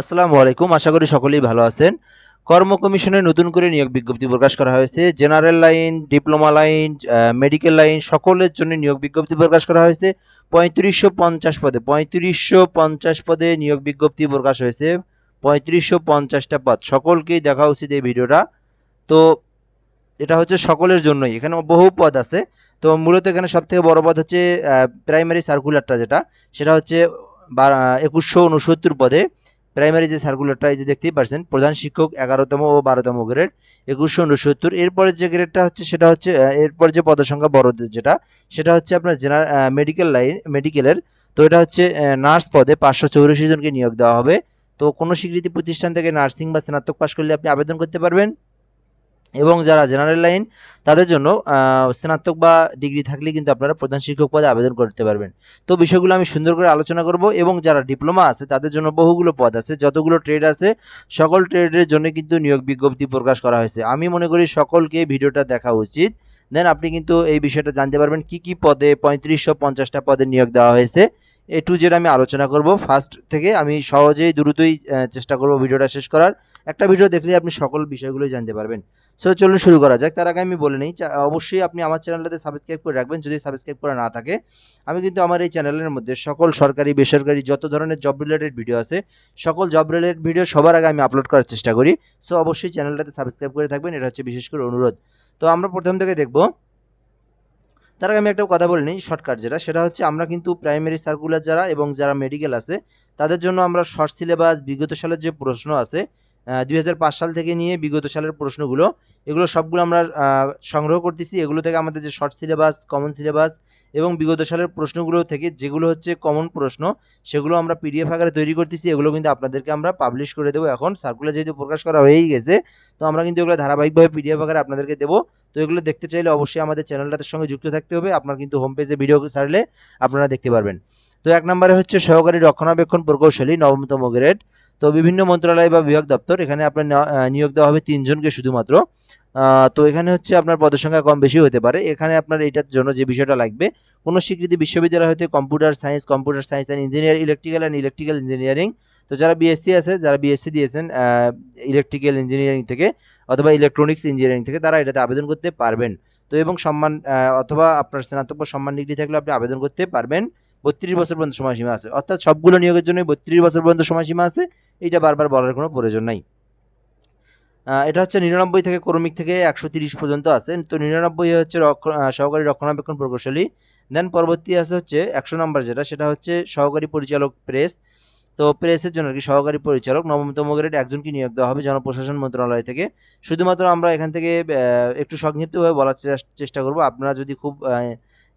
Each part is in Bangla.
আসসালামু আলাইকুম, আশা করি সকলেই ভালো আছেন। কর্ম কমিশনে নতুন করে নিয়োগ বিজ্ঞপ্তি প্রকাশ করা হয়েছে। General line, diploma line medical line সকলের জন্য নিয়োগ বিজ্ঞপ্তি প্রকাশ করা হয়েছে। পঁয়ত্রিশশো পঞ্চাশ পদে, পঁয়ত্রিশশো পঞ্চাশ পদে নিয়োগ বিজ্ঞপ্তি প্রকাশ হয়েছে। পঁয়ত্রিশশো পঞ্চাশটা পদ, সকলকেই দেখা উচিত এই ভিডিওটা। তো এটা হচ্ছে সকলের জন্যই। এখানে বহু পদ আছে। তো মূলত এখানে সব থেকে বড় পদ হচ্ছে প্রাইমারি সার্কুলারটা যেটা, সেটা হচ্ছে একুশশো উনসত্তর পদে প্রাইমারি যে সার্কুলারটা এই যে দেখতেই পারছেন, প্রধান শিক্ষক এগারোতম ও বারোতম গ্রেড একুশশো উনসত্তর এরপরে যে গ্রেডটা হচ্ছে সেটা হচ্ছে এরপর যে পদসংখ্যা বড় যেটা, সেটা হচ্ছে আপনার জেনার মেডিকেল লাইন মেডিকেলের তো এটা হচ্ছে নার্স পদে পাঁচশো চৌরাশি জনকে নিয়োগ দেওয়া হবে। তো কোনো স্বীকৃতি প্রতিষ্ঠান থেকে নার্সিং বা স্নাতক পাশ করলে আপনি আবেদন করতে পারবেন। এবং যারা জেনারেল লাইন তাদের জন্য স্নাতক বা ডিগ্রি থাকলে কিন্তু আপনারা প্রধান শিক্ষক পদে আবেদন করতে পারবেন। তো বিষয়গুলো আমি সুন্দর করে আলোচনা করব এবং যারা ডিপ্লোমা আছে, তাদের জন্য বহুগুলো পদ আছে। যতগুলো ট্রেড আছে, সকল ট্রেডের জন্য কিন্তু নিয়োগ বিজ্ঞপ্তি প্রকাশ করা হয়েছে। আমি মনে করি সকলকে ভিডিওটা দেখা উচিত। দেন আপনি কিন্তু এই বিষয়টা জানতে পারবেন কি কি পদে পঁয়ত্রিশশো পঞ্চাশটা পদে নিয়োগ দেওয়া হয়েছে। এ টু জেড আমি আলোচনা করব। ফার্স্ট থেকে আমি সহজেই, দ্রুতই চেষ্টা করব ভিডিওটা শেষ করার। একটা ভিডিও দেখলে আপনি সকল বিষয়গুলোই জানতে পারবেন। সো চলুন শুরু করা যাক। তার আগে আমি বলে নিই অবশ্যই আপনি আমার চ্যানেলটাতে সাবস্ক্রাইব করে রাখবেন। যদি সাবস্ক্রাইব করা না থাকে, আমি কিন্তু আমার এই চ্যানেলের মধ্যে সকল সরকারি, বেসরকারি, যত ধরনের জব রিলেটেড ভিডিও আছে, সকল জব রিলেটেড ভিডিও সবার আগে আমি আপলোড করার চেষ্টা করি। সো অবশ্যই চ্যানেলটাতে সাবস্ক্রাইব করে থাকবেন। এটা হচ্ছে বিশেষ করে অনুরোধ। তো আমরা প্রথম থেকে দেখব তার আগে আমি একটা কথা বলে নিই শর্টকাট যেটা, সেটা হচ্ছে আমরা কিন্তু প্রাইমারি সার্কুলার যারা এবং যারা মেডিকেল আছে, তাদের জন্য আমরা শর্ট সিলেবাস বিগত সালের যে প্রশ্ন আছে দুই হাজার পাঁচ সাল থেকে নিয়ে বিগত সালের প্রশ্নগুলো, এগুলো সবগুলো আমরা সংগ্রহ করতেছি। এগুলো থেকে আমাদের যে শর্ট সিলেবাস কমন সিলেবাস এবং বিগত সালের প্রশ্নগুলো থেকে যেগুলো হচ্ছে কমন প্রশ্ন, সেগুলো আমরা পিডিএফ আকারে তৈরি করতেছি, এগুলো কিন্তু আপনাদেরকে আমরা পাবলিশ করে দেবো। এখন সার্কুলার যেহেতু প্রকাশ করা হয়েই গেছে, তো আমরা কিন্তু এগুলো ধারাবাহিকভাবে পিডিএফ আকারে আপনাদেরকে দেবো। তো এগুলো দেখতে চাইলে অবশ্যই আমাদের চ্যানেলটার সঙ্গে যুক্ত থাকতে হবে, আপনার কিন্তু হোম পেজে ভিডিও ছাড়লে আপনারা দেখতে পারবেন। তো এক নম্বরে হচ্ছে সহকারী রক্ষণাবেক্ষণ প্রকৌশলী, নবমতম গ্রেড তো বিভিন্ন মন্ত্রণালয় বা বিভাগ দপ্তর, এখানে আপনার নিয়োগ দেওয়া হবে তিনজনকে শুধুমাত্র। তো এখানে হচ্ছে আপনার পদের সংখ্যা কম বেশি হতে পারে। এখানে আপনার এটার জন্য যে বিষয়টা লাগবে, কোনো স্বীকৃতি বিশ্ববিদ্যালয় হতে computer science computer science and engineer electrical and electrical engineering তো যারা বিএসসি আছে, যারা বিএসসি দিয়েছেন ইলেকট্রিক্যাল ইঞ্জিনিয়ারিং থেকে অথবা ইলেকট্রনিক্স ইঞ্জিনিয়ারিং থেকে, তারা এটাতে আবেদন করতে পারবেন। তো এবং সম্মান অথবা আপনার স্নাতক সম্মান ডিগ্রি থাকলে আপনি আবেদন করতে পারবেন। বত্রিশ বছর পর্যন্ত সময়সীমা আছে। অর্থাৎ সবগুলো নিয়োগের জন্য বত্রিশ বছর পর্যন্ত সময়সীমা আছে। এইটা বারবার বলার কোনো প্রয়োজন নাই। এটা হচ্ছে নিরানব্বই থেকে কর্মিক থেকে একশো তিরিশ পর্যন্ত আছে। তো নিরানব্বই হচ্ছে সহকারী রক্ষণাবেক্ষণ প্রকৌশলী। দেন পরবর্তী আছে হচ্ছে একশো নম্বর যেটা, সেটা হচ্ছে সহকারী পরিচালক প্রেস। তো প্রেসের জন্য আর কি সহকারী পরিচালক, নবমতম গ্রেড একজনকে নিয়োগ দেওয়া হবে জনপ্রশাসন মন্ত্রণালয় থেকে। শুধুমাত্র আমরা এখান থেকে একটু সংক্ষিপ্তভাবে বলার চেষ্টা করব। আপনারা যদি খুব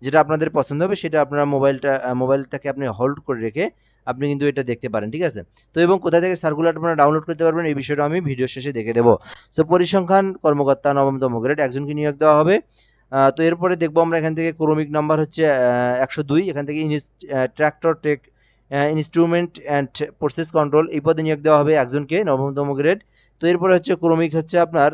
যেটা আপনাদের পছন্দ হবে, সেটা আপনারা মোবাইলটা মোবাইলটাকে আপনি হোল্ড করে রেখে আপনি কিন্তু এটা দেখতে পারেন, ঠিক আছে? তো এবং কোথা থেকে সার্কুলার আপনারা ডাউনলোড করতে পারবেন, এই বিষয়টা আমি ভিডিও শেষে দেখে দেবো। তো পরিসংখ্যান, কর্মকর্তা নবমতম গ্রেড একজনকে নিয়োগ দেওয়া হবে। তো এরপরে দেখব আমরা এখান থেকে ক্রমিক নাম্বার হচ্ছে একশো দুই, এখান থেকে tractor tech instrument and process control এই পদে নিয়োগ দেওয়া হবে একজনকে নবমতম গ্রেড তো এরপরে হচ্ছে ক্রমিক হচ্ছে আপনার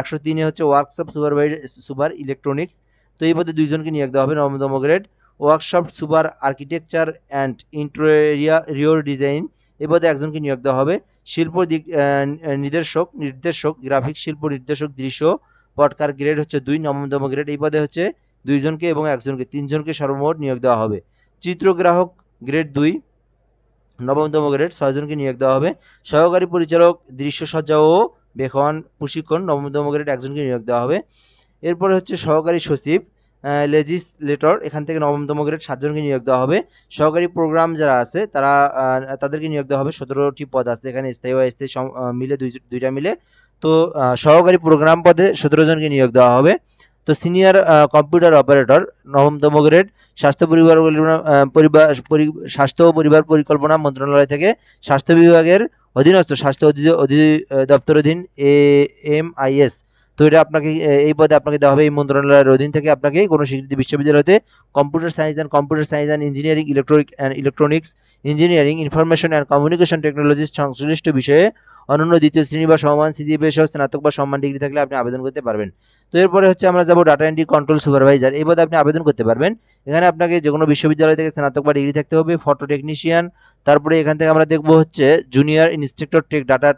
একশো তিনে হচ্ছে ওয়ার্কশপ সুপারভাইজ সুপার ইলেকট্রনিক্স তো এই পদে দুইজনকে নিয়োগ দেওয়া হবে নবমতম grade workshop, super architecture and interior design. এই পদে একজনকে নিয়োগ দেওয়া হবে। শিল্প দিক নির্দেশক নির্দেশক, গ্রাফিক শিল্প নির্দেশক দৃশ্য, পটকার গ্রেড হচ্ছে দুই, নবমতম গ্রেড এই পদে হচ্ছে দুইজনকে এবং একজনকে, তিনজনকে সর্বমোট নিয়োগ দেওয়া হবে। চিত্রগ্রাহক গ্রেড দুই, নবমতম গ্রেড ছয়জনকে নিয়োগ দেওয়া হবে। সহকারী পরিচালক দৃশ্যসজ্জা ও বেখন প্রশিক্ষণ, নবমতম গ্রেড একজনকে নিয়োগ দেওয়া হবে। এরপরে হচ্ছে সহকারী সচিব লেজিসলেটর এখান থেকে নবমতম গ্রেড সাতজনকে নিয়োগ দেওয়া হবে। সহকারী প্রোগ্রাম যারা আছে, তারা তাদেরকে নিয়োগ দেওয়া হবে। সতেরোটি পদ আছে, এখানে স্থায়ী অস্থায়ী মিলে দুই দুইটা মিলে। তো সহকারী প্রোগ্রাম পদে সতেরো জনকে নিয়োগ দেওয়া হবে। তো সিনিয়র কম্পিউটার অপারেটর নবমতম গ্রেড স্বাস্থ্য পরিবার পরিবার স্বাস্থ্য ও পরিবার পরিকল্পনা মন্ত্রণালয় থেকে স্বাস্থ্য বিভাগের অধীনস্থ স্বাস্থ্য অধি- দপ্তরাধীন এ এম আই এস তো এটা আপনাকে এই পদে আপনাকে দেওয়া হবে এই মন্ত্রণালয়ের অধীন থেকে আপনাকে কোনো স্বীকৃতি বিশ্ববিদ্যালয়তে computer science and computer science and engineering electronic and electronics engineering information and communication technology সংশ্লিষ্ট বিষয়ে অনন্য দ্বিতীয় শ্রেণি বা সমান সিজিপিএ স্নাতক বা সম্মান ডিগ্রি থাকলে আপনি আবেদন করতে পারবেন। তো এরপরে হচ্ছে আমরা যাব ডাটা এন্ট্রি কন্ট্রোল সুপারভাইজার এই পদে আপনি আবেদন করতে পারবেন। এখানে আপনাকে যে কোনো বিশ্ববিদ্যালয় থেকে স্নাতক বা ডিগ্রি থাকতে হবে ফটো টেকনিশিয়ান তারপরে এখান থেকে আমরা দেখব হচ্ছে junior instructor tech data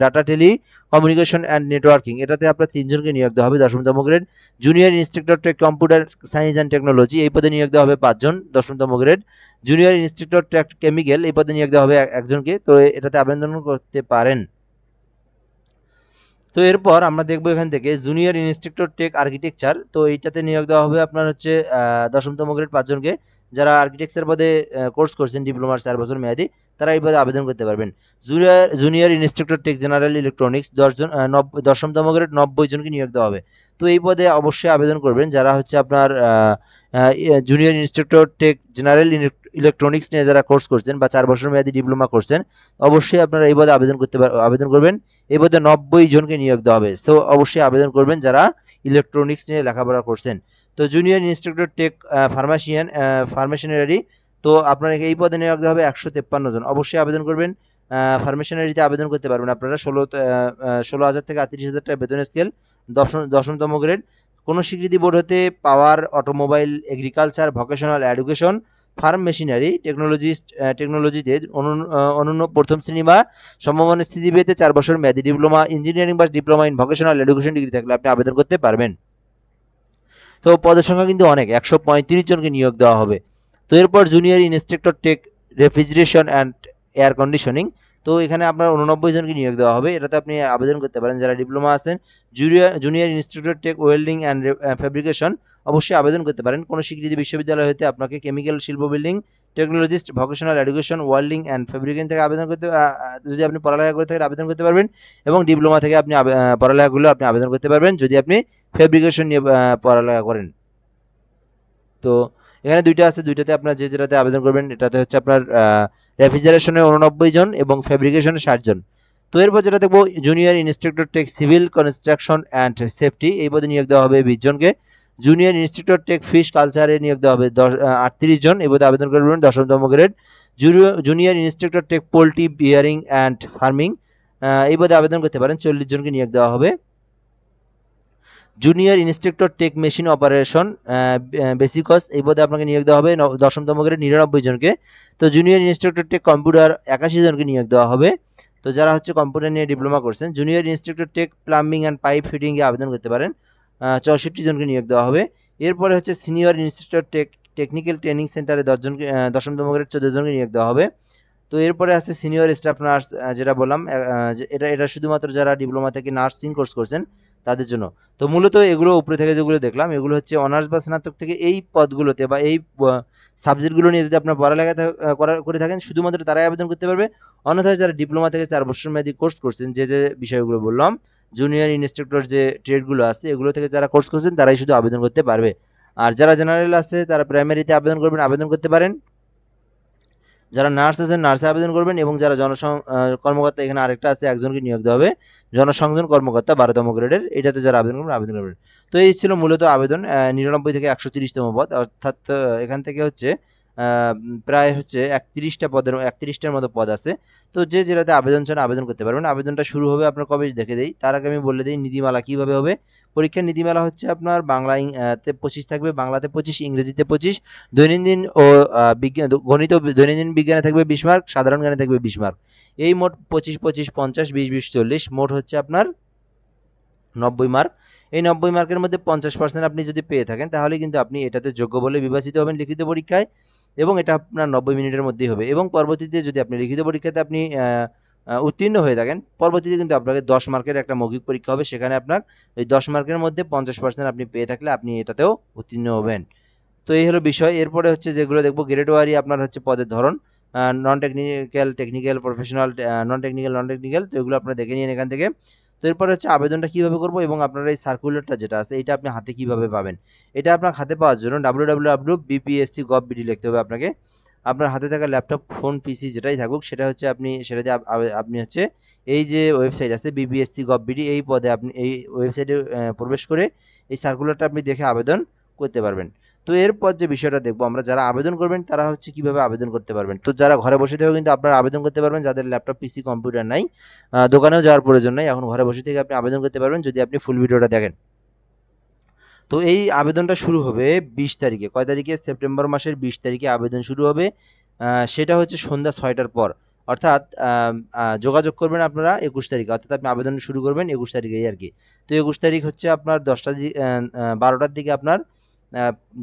data telecommunication and networking এটাতে আপনার তিনজনকে নিয়োগ দেওয়া হবে, দশমতম grade junior instructor tech computer science and technology এই পদে নিয়োগ দেওয়া হবে পাঁচজন, দশমতম grade junior instructor tech chemical এই পদে নিয়োগ দেওয়া হবে একজনকে। তো এটাতে আবেদন করতে পারেন। তো এরপর আমরা দেখব এখান থেকে জুনিয়র ইনস্ট্রাক্টর টেক আর্কিটেকচার তো এইটাতে নিয়োগ দেওয়া হবে আপনার হচ্ছে দশমতম গ্রেড পাঁচজনকে যারা আর্কিটেকচার পদে কোর্স করছেন ডিপ্লোমার চার বছর মেয়াদি তারা এই পদে আবেদন করতে পারবেন। Junior junior instructor tech general electronics দশজন আহ, নব- দশমতম গ্রেড নব্বই জনকে নিয়োগ দেওয়া হবে। তো এই পদে অবশ্যই আবেদন করবেন যারা হচ্ছে আপনার junior instructor tech general electronics নিয়ে যারা কোর্স করছেন বা চার বছর মেয়াদি ডিপ্লোমা করছেন, অবশ্যই আপনারা এই পদে আবেদন করতে আবেদন করবেন। এই পদে নব্বই জনকে নিয়োগ দেওয়া হবে। সো অবশ্যই আবেদন করবেন যারা ইলেকট্রনিক্স নিয়ে লেখাপড়া করছেন। তো জুনিয়র ইনস্ট্রাক্টর টেক ফার্মাসিয়ান ফার্মাশনারি তো আপনার এই পদে নিয়োগ দেওয়া হবে একশো তেপ্পান্ন জন। অবশ্যই আবেদন করবেন। ফার্মেশনারিতে আবেদন করতে পারবেন আপনারা। ষোলো ষোলো হাজার থেকে আটত্রিশ হাজার টাকা বেতন স্কেল দশম, দশমতম গ্রেড কোনো স্বীকৃতি বোর্ড হতে power automobile, agriculture, vocational education, farm machinery, technologist টেকনোলজিতে অনু- অনন্য প্রথম শ্রেণি বা সমমানের সিজিবিএতে চার বছর মেয়াদি ডিপ্লোমা, ইঞ্জিনিয়ারিং বা diploma in vocational education degree থাকলে আপনি আবেদন করতে পারবেন। তো পদের সংখ্যা কিন্তু অনেক, একশো পঁয়ত্রিশ জনকে নিয়োগ দেওয়া হবে। তো এরপর junior instructor tech refrigeration and air conditioning তো এখানে আপনার উননব্বই জনকে নিয়োগ দেওয়া হবে। এটাতে আপনি আবেদন করতে পারেন। যারা ডিপ্লোমা আছেন junior junior institute tech welding and fabrication অবশ্যই আবেদন করতে পারেন। কোনো স্বীকৃতি বিশ্ববিদ্যালয় হতে আপনাকে কেমিক্যাল শিল্প building technologist vocational education welding and fabrication থেকে আবেদন করতে যদি আপনি পড়ালেখা করে থাকেন, আবেদন করতে পারবেন এবং ডিপ্লোমা থেকে আপনি পড়ালেখাগুলো আপনি আবেদন করতে পারবেন যদি আপনি ফেব্রিকেশন নিয়ে পড়ালেখা করেন। তো এখানে দুইটা আছে। দুইটাতে আপনার যে যেটাতে আবেদন করবেন, এটাতে হচ্ছে আপনার রেফ্রিজারেশনে উননব্বই জন এবং ফ্যাব্রিকেশনে ষাট জন। তো এরপর যেটা দেখব junior instructor tech civil construction and safety এই পদে নিয়োগ দেওয়া হবে বিশ জনকে। জুনিয়র ইনস্টিটিউট টেক ফিশ কালচারে নিয়োগ দেওয়া হবে দশ আটত্রিশ জন। এই পদে আবেদন করবেন দশমতম grade junior instructor tech poultry bearing and farming এই পদে আবেদন করতে পারেন চল্লিশ জনকে নিয়োগ দেওয়া হবে। Junior instructor tech machine operation basics এই পদে আপনাকে নিয়োগ দেওয়া হবে দশমতম গ্রেড নিরানব্বই জনকে। তো জুনিয়র ইনস্ট্রাক্টর টেক কম্পিউটার একাশি জনকে নিয়োগ দেওয়া হবে। তো যারা হচ্ছে কম্পিউটার নিয়ে ডিপ্লোমা করছেন junior instructor tech plumbing and pipe ফিটিংয়ে আবেদন করতে পারেন। চৌষট্টি জনকে নিয়োগ দেওয়া হবে। এরপরে হচ্ছে senior instructor tech technical training সেন্টারে দশজনকে দশমতম গ্রেড চোদ্দ জনকে নিয়োগ দেওয়া হবে। তো এরপরে আছে সিনিয়র স্টাফ নার্স যেটা বললাম এটা এটা শুধুমাত্র যারা ডিপ্লোমা থেকে নার্সিং কোর্স করছেন তাদের জন্য। তো মূলত এগুলো উপরে থেকে যেগুলো দেখলাম, এগুলো হচ্ছে অনার্স বা স্নাতক থেকে এই পদগুলোতে বা এই সাবজেক্টগুলো নিয়ে যদি আপনার পড়ালেখা করা করে থাকেন, শুধুমাত্র তারাই আবেদন করতে পারবে। অন্যথায় যারা ডিপ্লোমা থেকে চার বছর মেয়াদী কোর্স করছেন, যে যে বিষয়গুলো বললাম জুনিয়র ইনস্ট্রাক্টর যে ট্রেডগুলো আছে, এগুলো থেকে যারা কোর্স করছেন, তারাই শুধু আবেদন করতে পারবে। আর যারা জেনারেল আছে, তারা প্রাইমারিতে আবেদন করবেন, আবেদন করতে পারেন। যারা নার্স আছেন, নার্সে আবেদন করবেন এবং যারা জনসং কর্মকর্তা এখানে আরেকটা আছে, একজনকে নিয়োগ দেওয়া হবে। জনসংযোজন কর্মকর্তা বারোতম গ্রেডের, এটাতে যারা আবেদন করবেন আবেদন করবেন। তো এই ছিল মূলত আবেদন নিরানব্বই থেকে একশো তিরিশতম পদ। অর্থাৎ এখান থেকে হচ্ছে প্রায় হচ্ছে একত্রিশটা পদের, একত্রিশটার মতো পদ আছে। তো যে জেলাতে আবেদন চান আবেদন করতে পারবেন। আবেদনটা শুরু হবে আপনার কবে দেখে দেই। তার আগে আমি বলে দিই, নীতিমালা কীভাবে হবে? পরীক্ষার নীতিমালা হচ্ছে আপনার বাংলা তে পঁচিশ থাকবে, বাংলাতে পঁচিশ, ইংরেজিতে পঁচিশ। দৈনন্দিন ও বিজ্ঞান গণিত, দৈনন্দিন বিজ্ঞানে থাকবে বিশ মার্ক, সাধারণ জ্ঞানে থাকবে বিশ মার্ক। এই মোট পঁচিশ পঁচিশ, পঞ্চাশ, বিশ বিশ, চল্লিশ, মোট হচ্ছে আপনার নব্বই মার্ক। এই নব্বই মার্কের মধ্যে পঞ্চাশ পার্সেন্ট আপনি যদি পেয়ে থাকেন, তাহলে কিন্তু আপনি এটাতে যোগ্য বলে বিবেচিত হবেন লিখিত পরীক্ষায় এবং এটা আপনার নব্বই মিনিটের মধ্যেই হবে এবং পরবর্তীতে যদি আপনি লিখিত পরীক্ষাতে আপনি উত্তীর্ণ হয়ে থাকেন, পরবর্তীতে কিন্তু আপনাকে দশ মার্কের একটা মৌখিক পরীক্ষা হবে। সেখানে আপনার ওই দশ মার্কের মধ্যে পঞ্চাশ পার্সেন্ট আপনি পেয়ে থাকলে আপনি এটাতেও উত্তীর্ণ হবেন। তো এই হলো বিষয়। এরপরে হচ্ছে যেগুলো দেখব গ্রেড ওয়ারি আপনার হচ্ছে পদের ধরন non technical technical professional non technical non technical তো এগুলো আপনারা দেখে নিন এখান থেকে। তো এরপরে হচ্ছে আবেদনটা কীভাবে করব এবং আপনার এই সার্কুলারটা যেটা আছে, এটা আপনি হাতে কীভাবে পাবেন? এটা আপনার হাতে পাওয়ার জন্য W W W BPSC gov BD লিখতে হবে আপনাকে। আপনার হাতে থাকা ল্যাপটপ ফোন পিসি যেটাই থাকুক, সেটা হচ্ছে আপনি, সেটা দিয়ে আপনি হচ্ছে এই যে ওয়েবসাইট আছে বিবিএসসি গভ বিডি এই পদে আপনি, এই ওয়েবসাইটে প্রবেশ করে এই সার্কুলারটা আপনি দেখে আবেদন করতে পারবেন। তো এরপর যে বিষয়টা দেখব, আমরা যারা আবেদন করবেন তারা হচ্ছে কীভাবে আবেদন করতে পারবেন। তো যারা ঘরে বসে থেকেও কিন্তু আপনারা আবেদন করতে পারবেন, যাদের ল্যাপটপ, পিসি, কম্পিউটার নাই দোকানেও যাওয়ার প্রয়োজন নাই, এখন ঘরে বসে থেকে আপনি আবেদন করতে পারবেন যদি আপনি ফুল ভিডিওটা দেখেন। তো এই আবেদনটা শুরু হবে বিশ তারিখে। কয় তারিখে? সেপ্টেম্বর মাসের বিশ তারিখে আবেদন শুরু হবে। সেটা হচ্ছে সন্ধ্যা ছয়টার পর। অর্থাৎ যোগাযোগ করবেন আপনারা একুশ তারিখে। অর্থাৎ আপনি আবেদন শুরু করবেন একুশ তারিখেই আর কি। তো একুশ তারিখ হচ্ছে আপনার দশটা বারোটার দিকে আপনার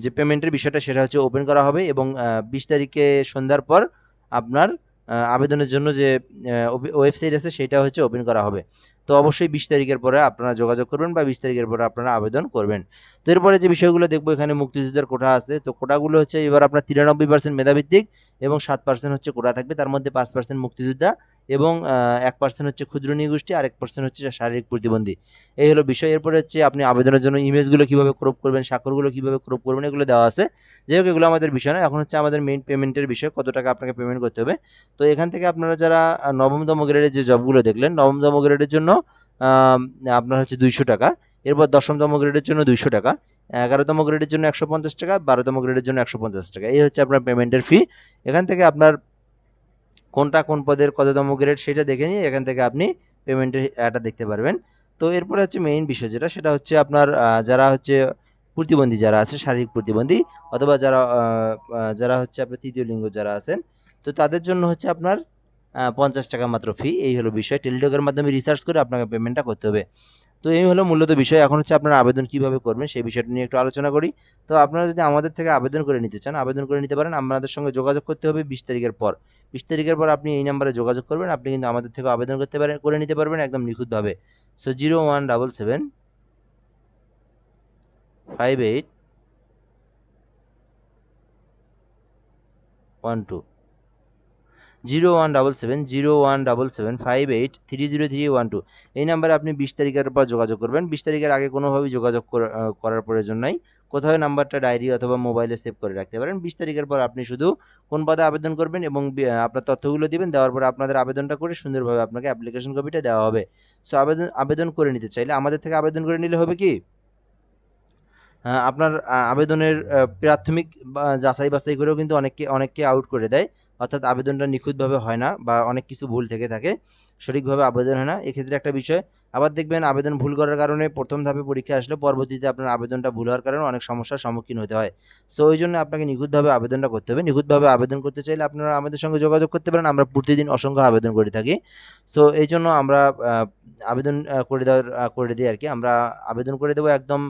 যে পেমেন্টের বিষয়টা সেটা হচ্ছে ওপেন করা হবে এবং বিশ তারিখে সন্ধ্যার পর আপনার আবেদনের জন্য যে ওয়েবসাইট আছে সেটা হচ্ছে ওপেন করা হবে। তো অবশ্যই বিশ তারিখের পরে আপনারা যোগাযোগ করবেন বা বিশ তারিখের পরে আপনারা আবেদন করবেন। তো এরপরে যে বিষয়গুলো দেখব এখানে মুক্তিযুদ্ধের কোটা আছে, তো কোটাগুলো হচ্ছে এবার আপনার তিরানব্বই পার্সেন্ট মেধাভিত্তিক এবং সাত পার্সেন্ট হচ্ছে কোটা থাকবে। তার মধ্যে পাঁচ পার্সেন্ট মুক্তিযোদ্ধা এবং এক পার্সেন্ট হচ্ছে ক্ষুদ্র নিগোষ্ঠী আর এক পার্সেন্ট হচ্ছে শারীরিক প্রতিবন্ধী। এই হলো বিষয়। এরপরে হচ্ছে আপনি আবেদনের জন্য ইমেজগুলো কীভাবে ক্রপ করবেন, স্বাক্ষরগুলো কীভাবে ক্রপ করবেন, এগুলো দেওয়া আছে। যাই হোক, এগুলো আমাদের বিষয় না এখন হচ্ছে আমাদের মেইন পেমেন্টের বিষয়, কত টাকা আপনাকে পেমেন্ট করতে হবে। তো এখান থেকে আপনারা যারা নবমতম গ্রেডের যে জবগুলো দেখলেন, নবমতম গ্রেডের জন্য আপনার হচ্ছে দুইশো টাকা। এরপর দশমতম গ্রেডের জন্য দুইশো টাকা। এগারোতম গ্রেডের জন্য একশো পঞ্চাশ টাকা, বারোতম গ্রেডের জন্য একশো পঞ্চাশ টাকা। এই হচ্ছে আপনার পেমেন্টের ফি এখান থেকে আপনার কোনটা কোন পদের কততম গ্রেড সেটা দেখে নিয়ে এখান থেকে আপনি পেমেন্টের এটা দেখতে পারবেন। তো এরপরে হচ্ছে মেইন বিষয় যেটা, সেটা হচ্ছে আপনার যারা হচ্ছে প্রতিবন্ধী যারা আছে, শারীরিক প্রতিবন্ধী অথবা যারা যারা হচ্ছে আপনার তৃতীয় লিঙ্গ যারা আছেন, তো তাদের জন্য হচ্ছে আপনার পঞ্চাশ টাকা মাত্র ফি এই হলো বিষয়। টেলিটকের মাধ্যমে রিসার্চ করে আপনাকে পেমেন্টটা করতে হবে। তো এই হলো মূলত বিষয়। এখন হচ্ছে আপনারা আবেদন কীভাবে করবেন সেই বিষয়টা নিয়ে একটু আলোচনা করি। তো আপনারা যদি আমাদের থেকে আবেদন করে নিতে চান, আবেদন করে নিতে পারেন। আপনাদের সঙ্গে যোগাযোগ করতে হবে বিশ তারিখের পর। বিশ তারিখের পর আপনি এই নাম্বারে যোগাযোগ করবেন। আপনি কিন্তু আমাদের থেকে আবেদন করতে পারেন করে নিতে পারবেন একদম নিখুঁতভাবে। So zero one double seven five eight one two zero one double seven, zero one double seven, five eight three zero three one two. এই নাম্বারে আপনি বিশ তারিখের পর যোগাযোগ করবেন। বিশ তারিখের আগে কোনোভাবেই যোগাযোগ করা- করার প্রয়োজন নাই। কোথাও নাম্বারটা ডায়েরি অথবা মোবাইলে সেভ করে রাখতে পারেন। বিশ তারিখের পর আপনি শুধু কোন পদে আবেদন করবেন এবং আপনার তথ্যগুলো দিবেন। দেওয়ার পর আপনাদের আবেদনটা করে সুন্দরভাবে আপনাকে অ্যাপ্লিকেশন কপিটা দেওয়া হবে। সো আবেদন আবেদন করে নিতে চাইলে আমাদের থেকে আবেদন করে নিলে হবে কি? আপনার আবেদনের প্রাথমিক যাচাই বাছাই করেও কিন্তু অনেককে অনেককে আউট করে দেয়। অর্থাৎ আবেদনটা নিখুঁতভাবে হয় না বা অনেক কিছু ভুল থেকে থাকে, সঠিকভাবে আবেদন হয় না। এক্ষেত্রে একটা বিষয়, আবার দেখবেন আবেদন ভুল করার কারণে প্রথম ধাপে পরীক্ষা আসলে পরবর্তীতে আপনার আবেদনটা ভুল হওয়ার কারণে অনেক সমস্যার সম্মুখীন হতে হয়। সো ওই জন্য আপনাকে নিখুঁতভাবে আবেদনটা করতে হবে। নিখুঁতভাবে আবেদন করতে চাইলে আপনারা আমাদের সঙ্গে যোগাযোগ করতে পারেন। আমরা প্রতিদিন অসংখ্য আবেদন করে থাকি। সো এই জন্য আমরা আবেদন করে দেওয়ার করে দিই আর কি আমরা আবেদন করে দেবো একদম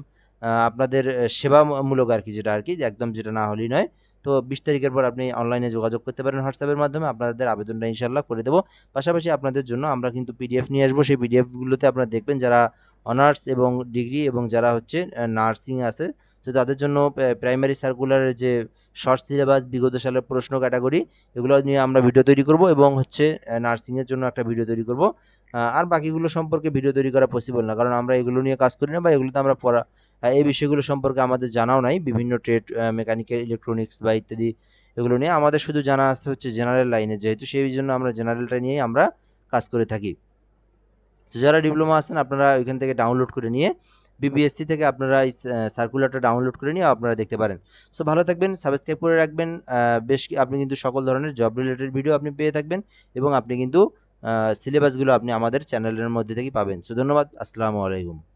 আপনাদের সেবামূলক আর কি যেটা আর কি একদম যেটা না হলেই নয়। তো বিশ তারিখের পর আপনি অনলাইনে যোগাযোগ করতে পারেন হোয়াটসঅ্যাপের মাধ্যমে। আপনাদের আবেদনটা ইনশাল্লাহ করে দেবো। পাশাপাশি আপনাদের জন্য আমরা কিন্তু পিডিএফ নিয়ে আসব। সেই পিডিএফগুলোতে আপনারা দেখবেন যারা অনার্স এবং ডিগ্রি এবং যারা হচ্ছে নার্সিং আছে, তো তাদের জন্য প্রাইমারি সার্কুলারের যে শর্ট সিলেবাস বিগত সালের প্রশ্ন ক্যাটাগরি এগুলো নিয়ে আমরা ভিডিও তৈরি করব এবং হচ্ছে নার্সিংয়ের জন্য একটা ভিডিও তৈরি করব। আর বাকিগুলো সম্পর্কে ভিডিও তৈরি করা পসিবল না। কারণ আমরা এগুলো নিয়ে কাজ করি না বা এগুলোতে আমরা পড়া এই বিষয়গুলো সম্পর্কে আমাদের জানাও নাই। বিভিন্ন ট্রেড মেকানিক্যাল ইলেকট্রনিক্স বা ইত্যাদি এগুলো নিয়ে। আমাদের শুধু জানা আসতে হচ্ছে জেনারেল লাইনে যেহেতু সেই জন্য আমরা জেনারেলটা নিয়েই আমরা কাজ করে থাকি। তো যারা ডিপ্লোমা আছেন, আপনারা ওইখান থেকে ডাউনলোড করে নিয়ে বিবিএসসি থেকে আপনারা এই সার্কুলারটা ডাউনলোড করে নিয়ে আপনারা দেখতে পারেন। সো ভালো থাকবেন সাবস্ক্রাইব করে রাখবেন। বেশ আপনি কিন্তু সকল ধরনের জব রিলেটেড ভিডিও আপনি পেয়ে থাকবেন এবং আপনি কিন্তু সিলেবাসগুলো আপনি আমাদের চ্যানেলের মধ্যে থেকে পাবেন। সো ধন্যবাদ আসসালামু আলাইকুম।